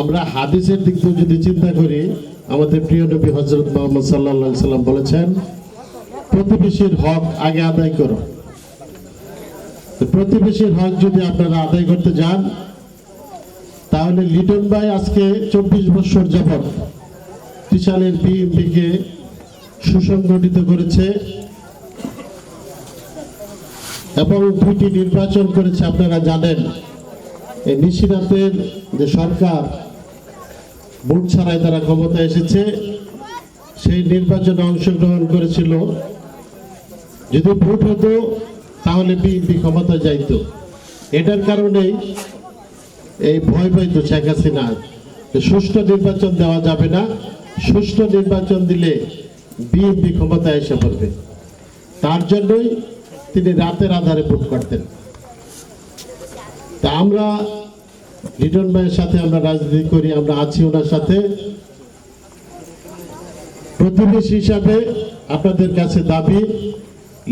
আমরা হাদিসের দিক থেকে যদি চিন্তা করি, আমাদের প্রিয় নবী হজরত মোহাম্মদ সাল্লাহ সাল্লাম বলেছেন, প্রতিবেশীর হক আগে আদায় করো। প্রতিবেশীর হক যদি আপনারা আদায় করতে যান, তাহলে লিটন ভাই আজকে চব্বিশ বছর যাবৎ ত্রিশালের বিএনপিকে সুসংগঠিত করেছে এবং দুইটি নির্বাচন করেছে, আপনারা জানেন। এই নিশিরাতের যে সরকার ভোট ছাড়াই তারা ক্ষমতায় এসেছে। সেই নির্বাচনে অংশগ্রহণ করেছিল। যদি ভোট হতো, তাহলে বিএনপি ক্ষমতা যাইতো। এটার কারণেই এই ভয় পাইতো শেখ হাসিনা সুষ্ঠু নির্বাচন দেওয়া যাবে না। সুষ্ঠু নির্বাচন দিলে বিএনপি ক্ষমতায় এসে পড়বে। তার জন্যই তিনি রাতের আধারে ভোট করতেন। তা আমরা লিটন ভাইয়ের সাথে আমরা রাজনীতি করি, আমরা আছি ওনার সাথে। প্রতিবেশী হিসাবে আপনাদের কাছে দাবি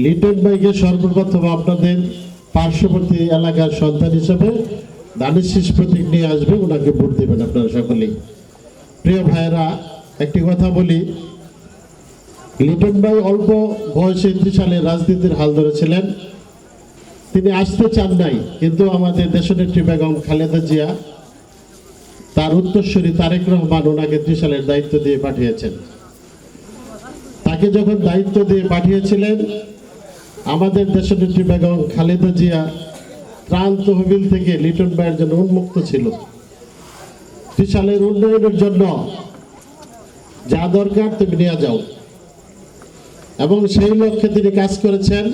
লিটন ভাইকে সর্বপ্রথম আপনাদের পার্শ্ববর্তী এলাকার সন্তান হিসাবে দানের শীষ প্রতীক নিয়ে আসবে, ওনাকে ভোট দেবেন আপনারা সকলেই। প্রিয় ভাইয়েরা, একটি কথা বলি লিটন ভাই অল্প বয়সে সালে রাজনীতির হাল ধরেছিলেন। তিনি আসতে চান নাই, কিন্তু আমাদের দেশনেত্রী বেগম খালেদা জিয়া তার উত্তরসূরি তারেক রহমান ওনাকে ত্রিশালের দায়িত্ব দিয়ে পাঠিয়েছেন। তাকে যখন দায়িত্ব দিয়ে পাঠিয়েছিলেন, আমাদের দেশনেত্রী বেগম খালেদা জিয়া ত্রাণ তহবিল থেকে লিটন ভাইয়ের জন্য উন্মুক্ত ছিল। ত্রিশালের উন্নয়নের জন্য যা দরকার তুমি নিয়ে যাও। এবং সেই লক্ষ্যে তিনি কাজ করেছেন।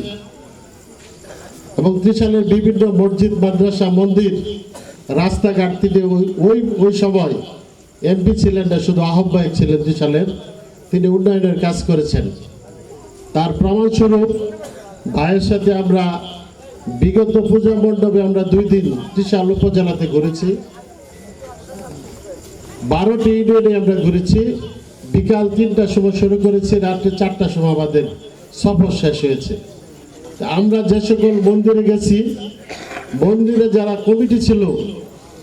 এবং ত্রিশালের বিভিন্ন মসজিদ, মাদ্রাসা, মন্দির, রাস্তাঘাট তিনি ওই- ওই সময় এমপি ছিলেন না, শুধু আহ্বায়ক ছিলেন ত্রিশালের। তিনি উন্নয়নের কাজ করেছেন। তার প্রমাণস্বরূপ ভাইয়ের সাথে আমরা বিগত পূজা মণ্ডপে আমরা দুই দিন ত্রিশাল উপজেলাতে ঘুরেছি। বারোটি ইউনিয়নে আমরা ঘুরেছি। বিকাল তিনটার সময় শুরু করেছি, রাত্রে চারটার সময় আমাদের সফর শেষ হয়েছে। আমরা যে সকল মন্দিরে গেছি, মন্দিরে যারা কমিটি ছিল,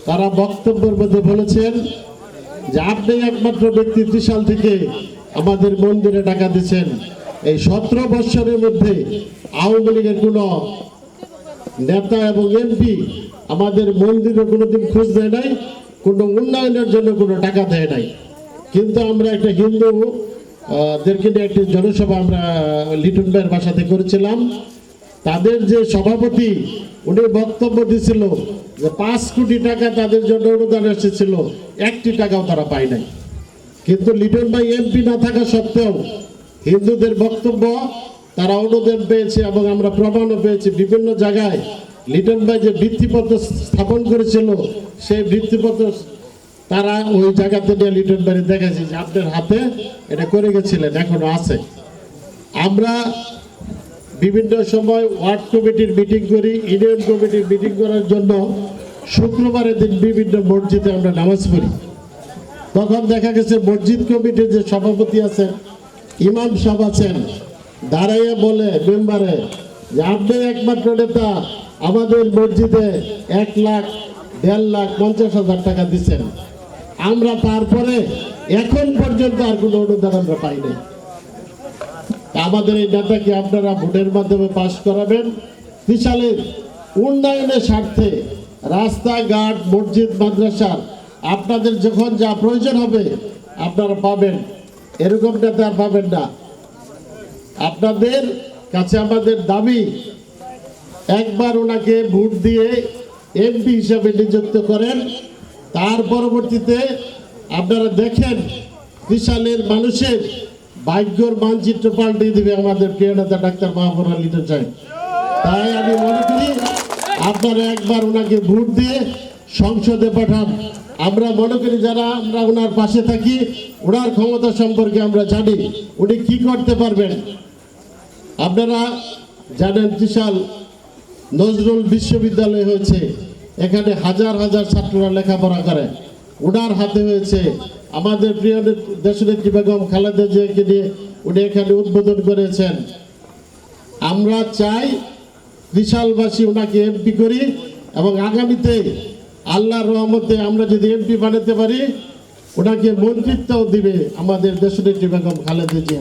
তারা বক্তব্যের মধ্যে বলেছেন যে আপনি একমাত্র ব্যক্তি ত্রিশাল থেকে আমাদের মন্দিরে টাকা দিচ্ছেন। এই সতেরো বৎসরের মধ্যে আওয়ামী লীগের কোনো নেতা এবং এমপি আমাদের মন্দিরে কোনোদিন খোঁজ দেয় নাই, কোনো উন্নয়নের জন্য কোনো টাকা দেয় নাই। কিন্তু আমরা একটা হিন্দু দেরকে নিয়ে একটি জনসভা আমরা লিটন ভাইয়ের বাসাতে করেছিলাম। তাদের যে সভাপতি, উনি বক্তব্য দিছিল যে পাঁচ কোটি টাকা তাদের জন্য অনুদান এসেছিল, একটি টাকাও তারা পায় নাই। কিন্তু লিটন ভাই এমপি না থাকা সত্ত্বেও হিন্দুদের বক্তব্য, তারা অনুদান পেয়েছে এবং আমরা প্রমাণও পেয়েছি। বিভিন্ন জায়গায় লিটন ভাই যে ভিত্তিপত্র স্থাপন করেছিল, সেই ভিত্তিপত্র তারা ওই জায়গাতে নিয়ে লিটন ভাই দেখেছে যে আপনার হাতে এটা করে গেছিলেন, এখনও আছে। আমরা বিভিন্ন সময় ওয়ার্ড কমিটির মিটিং করি ইউনিয়ন কমিটির মিটিং করার জন্য শুক্রবারের দিন বিভিন্ন মসজিদে আমরা নামাজ পড়ি। তখন দেখা গেছে মসজিদ কমিটির যে সভাপতি আছেন, ইমাম সাহেব আছেন, দাঁড়াইয়া বলে মেম্বারে, যে আপনি একমাত্র নেতা, আমাদের মসজিদে এক লাখ, দেড় লাখ, পঞ্চাশ হাজার টাকা দিচ্ছেন। আমরা তারপরে এখন পর্যন্ত আর কোনো অনুদান আমরা পাই নাই তা আমাদের এই নেতাকে আপনারা ভোটের মাধ্যমে পাশ করাবেন? বিশালের উন্নয়নের স্বার্থে রাস্তাঘাট, মসজিদ, মাদ্রাসার আপনাদের যখন যা প্রয়োজন হবে আপনারা পাবেন। এরকম নেতা আর পাবেন না। আপনাদের কাছে আমাদের দাবি, একবার ওনাকে ভোট দিয়ে এমপি হিসাবে নিযুক্ত করেন। তার পরবর্তীতে আপনারা দেখেন বিশালের মানুষের ভাগ্যর মানচিত্র পাল্টে দিবে আমাদের প্রিয় নেতা ডাক্তার মাহবুর আলী সাহেব তাই আমি মনে করি আপনারা একবার ওনাকে ভোট দিয়ে সংসদে পাঠান। আমরা মনে করি যারা আমরা ওনার পাশে থাকি, ওনার ক্ষমতা সম্পর্কে আমরা জানি, উনি কি করতে পারবেন। আপনারা জানেন বিশাল নজরুল বিশ্ববিদ্যালয় হয়েছে, এখানে হাজার হাজার ছাত্ররা লেখাপড়া করে। ওনার হাতে হয়েছে আমাদের প্রিয় নেত- দেশনেত্রী বেগম খালেদা জিয়াকে নিয়ে উনি এখানে উদ্বোধন করেছেন। আমরা চাই বিশালবাসী ওনাকে এমপি করি এবং আগামীতে আল্লাহর রহমতে আমরা যদি এমপি বানাতে পারি, ওনাকে মন্ত্রিত্বও দিবে আমাদের দেশনেত্রী বেগম খালেদা জিয়া।